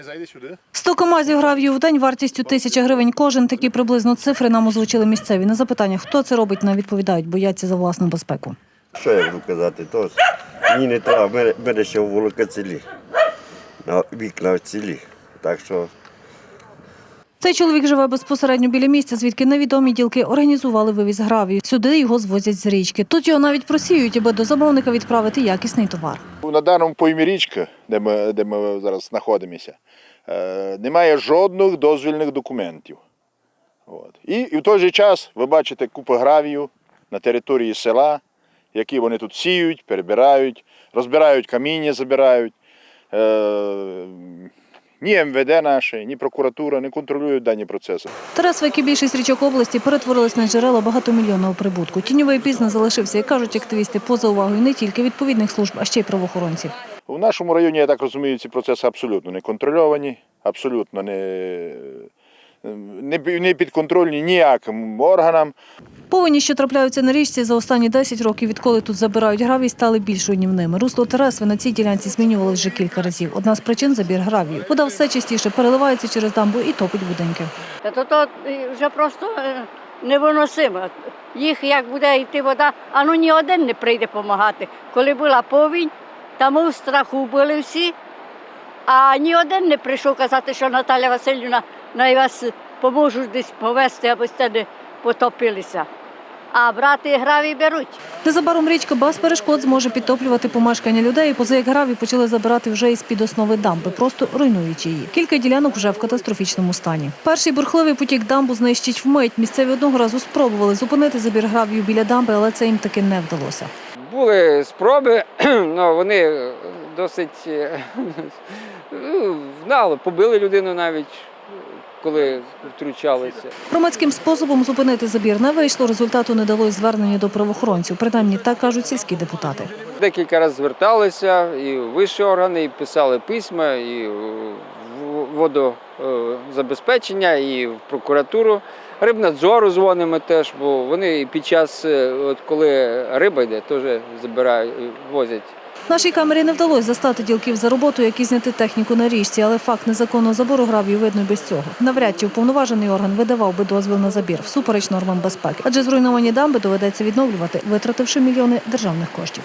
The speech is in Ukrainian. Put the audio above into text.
Зайди сюди. 100 камазів гравію в день вартістю тисяча гривень кожен. Такі приблизно цифри нам озвучили місцеві. На запитання, хто це робить, нам відповідають, бояться за власну безпеку. Що я буду казати? То мені не треба, в мене, в ще в цілі. На вікна цілі. Так що Цей чоловік живе безпосередньо біля місця, звідки невідомі ділки організували вивіз гравію. Сюди його звозять з річки. Тут його навіть просіюють, аби до замовника відправити якісний товар. На даному поймі річки, де ми, де ми зараз знаходимося, е, немає жодних дозвільних документів. От. І, і в той же час ви бачите купу гравію на території села, які вони тут сіють, перебирають, розбирають каміння, забирають. Е, ні МВД наше, ні прокуратура не контролюють дані процеси. Тарасова, як і більшість річок області, перетворились на джерела багатомільйонного прибутку. Тіньовий бізнес залишився, як кажуть активісти, поза увагою не тільки відповідних служб, а ще й правоохоронців. У нашому районі, я так розумію, ці процеси абсолютно не контрольовані, абсолютно не, не, не підконтрольні ніяким органам. Повені, що трапляються на річці за останні 10 років, відколи тут забирають гравій, стали більш руйнівними. Русло Тересви на цій ділянці змінювалось вже кілька разів. Одна з причин забір гравію. Вода все частіше переливається через дамбу і топить будинки. То, то е, вже просто е, невиносимо. Їх як буде йти вода, а ну ні один не прийде допомагати. Коли була повінь, там у страху були всі, а ні один не прийшов казати, що Наталя Васильівна на вас поможуть десь повезти, аби сте не потопилися. А брати гравій беруть. Незабаром річка без перешкод зможе підтоплювати помешкання людей. Поза як гравій почали забирати вже із під основи дамби, просто руйнуючи її. Кілька ділянок вже в катастрофічному стані. Перший бурхливий потік дамбу знищить вмить. Місцеві одного разу спробували зупинити забір гравію біля дамби, але це їм таки не вдалося. Були спроби, але вони досить е, ну, вдало, побили людину навіть, коли втручалися. Громадським способом зупинити забір не вийшло. Результату не дало й звернення до правоохоронців. Принаймні так кажуть сільські депутати. Декілька разів зверталися і в вищі органи, і писали письма, і в водозабезпечення, і в прокуратуру. Рибнадзору дзвонимо теж, бо вони під час, е, от коли риба йде, теж забирають, возять. Нашій камері не вдалося застати ділків за роботу, які зняти техніку на річці, але факт незаконного забору гравію видно без цього. Навряд чи уповноважений орган видавав би дозвіл на забір всупереч нормам безпеки, адже зруйновані дамби доведеться відновлювати, витративши мільйони державних коштів.